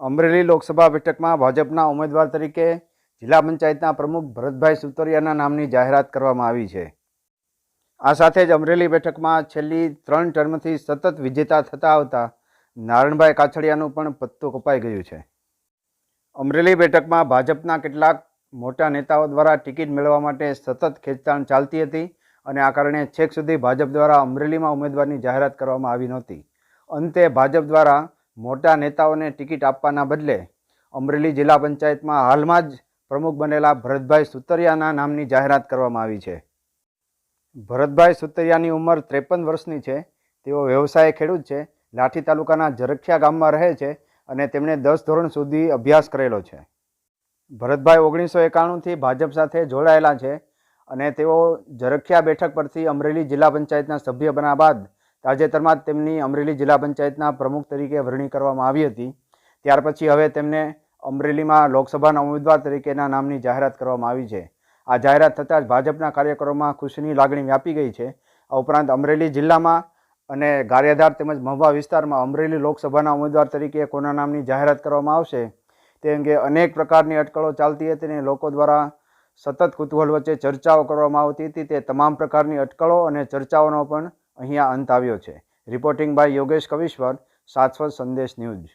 અમરેલી લોકસભા બેઠકમાં ભાજપના ઉમેદવાર તરીકે જિલ્લા પંચાયતના પ્રમુખ ભરતભાઈ સુતરિયાના નામની જાહેરાત કરવામાં આવી છે. આ સાથે જ અમરેલી બેઠકમાં છેલ્લી ત્રણ ટર્મથી સતત વિજેતા થતા આવતા નારણભાઈ કાછડિયાનું પણ પત્તું કપાઈ ગયું છે. અમરેલી બેઠકમાં ભાજપના કેટલાક મોટા નેતાઓ દ્વારા ટિકિટ મેળવવા માટે સતત ખેંચતાણ ચાલતી હતી અને આ કારણે છેક સુધી ભાજપ દ્વારા અમરેલીમાં ઉમેદવારની જાહેરાત કરવામાં આવી નહોતી. અંતે ભાજપ દ્વારા મોટા નેતાઓને ટિકિટ આપવાના બદલે અમરેલી જિલ્લા પંચાયતમાં હાલમાં જ પ્રમુખ બનેલા ભરતભાઈ સુતરિયાના નામની જાહેરાત કરવામાં આવી છે. ભરતભાઈ સુતરિયાની ઉંમર ત્રેપન વર્ષની છે. તેઓ વ્યવસાય ખેડૂત છે. લાઠી તાલુકાના જરખિયા ગામમાં રહે છે અને તેમણે દસ ધોરણ સુધી અભ્યાસ કરેલો છે. ભરતભાઈ ઓગણીસો એકાણુંથી ભાજપ સાથે જોડાયેલા છે અને તેઓ જરખિયા બેઠક પરથી અમરેલી જિલ્લા પંચાયતના સભ્ય બન્યા બાદ તાજેતરમાં જ તેમની અમરેલી જિલ્લા પંચાયતના પ્રમુખ તરીકે વરણી કરવામાં આવી હતી. ત્યાર પછી હવે તેમને અમરેલીમાં લોકસભાના ઉમેદવાર તરીકેના નામની જાહેરાત કરવામાં આવી છે. આ જાહેરાત થતાં જ ભાજપના કાર્યકરોમાં ખુશીની લાગણી વ્યાપી ગઈ છે. આ ઉપરાંત અમરેલી જિલ્લામાં અને ગારિયાધાર તેમજ મહુવા વિસ્તારમાં અમરેલી લોકસભાના ઉમેદવાર તરીકે કોના નામની જાહેરાત કરવામાં આવશે તે અંગે અનેક પ્રકારની અટકળો ચાલતી હતી અને લોકો દ્વારા સતત કુતૂહલ વચ્ચે ચર્ચાઓ કરવામાં આવતી હતી. તે તમામ પ્રકારની અટકળો અને ચર્ચાઓનો પણ અહીંયા અંત આવ્યો છે. રિપોર્ટિંગ બાય યોગેશ કવિશ્વર સાત્વ સંદેશ ન્યૂઝ.